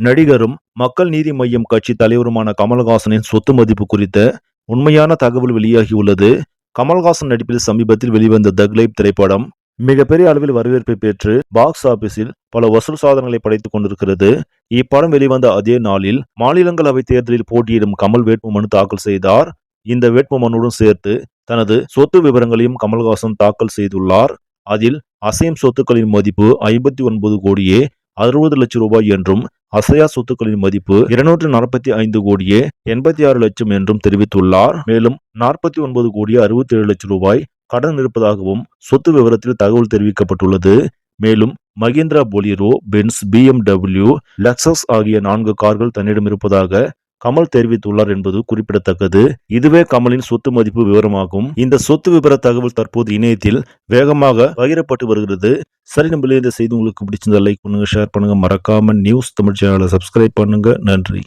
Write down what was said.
நடிகரும் மக்கள் நீதி மய்யம் கட்சி தலைவருமான கமல்ஹாசனின் சொத்து மதிப்பு குறித்த உண்மையான தகவல் வெளியாகியுள்ளது. கமல்ஹாசன் நடிப்பில் சமீபத்தில் வெளிவந்த தக்லைப் திரைப்படம் மிகப்பெரிய அளவில் வரவேற்பை பெற்று பாக்ஸ் ஆபீஸில் பல வசூல் சாதனைகளை படைத்துக் கொண்டிருக்கிறது. இப்படம் வெளிவந்த அதே நாளில் மாநிலங்களவை தேர்தலில் போட்டியிடும் கமல் வேட்புமனு தாக்கல் செய்தார். இந்த வேட்புமனுடன் சேர்த்து தனது சொத்து விவரங்களையும் கமல்ஹாசன் தாக்கல் செய்துள்ளார். அதில் அசையும் சொத்துக்களின் மதிப்பு ஐம்பத்தி ஒன்பது கோடியே அறுபது லட்சம் ரூபாய் என்றும் அசையா சொத்துக்களின் மதிப்பு இருநூற்று நாற்பத்தி ஐந்து கோடியே எண்பத்தி ஆறு லட்சம் என்றும் தெரிவித்துள்ளார். மேலும் நாற்பத்தி ஒன்பது கோடியே அறுபத்தி ஏழு லட்சம் ரூபாய் கடன் இருப்பதாகவும் சொத்து விவரத்தில் தகவல் தெரிவிக்கப்பட்டுள்ளது. மேலும் Mahindra Bolero Benz BMW Lexus ஆகிய நான்கு கார்கள் தன்னிடம் இருப்பதாக கமல் தெரிவித்துள்ளார் என்பது குறிப்பிடத்தக்கது. இதுவே கமலின் சொத்து மதிப்பு விவரமாகும். இந்த சொத்து விவர தகவல் தற்போது இணையத்தில் வேகமாக பகிரப்பட்டு வருகிறது. சரி நம்மளே இந்த செய்தி உங்களுக்கு பிடிச்சிருந்தா லைக் பண்ணுங்க ஷேர் பண்ணுங்க. மறக்காம நியூஸ் தமிழ் சேனலை சப்ஸ்கிரைப் பண்ணுங்க. நன்றி.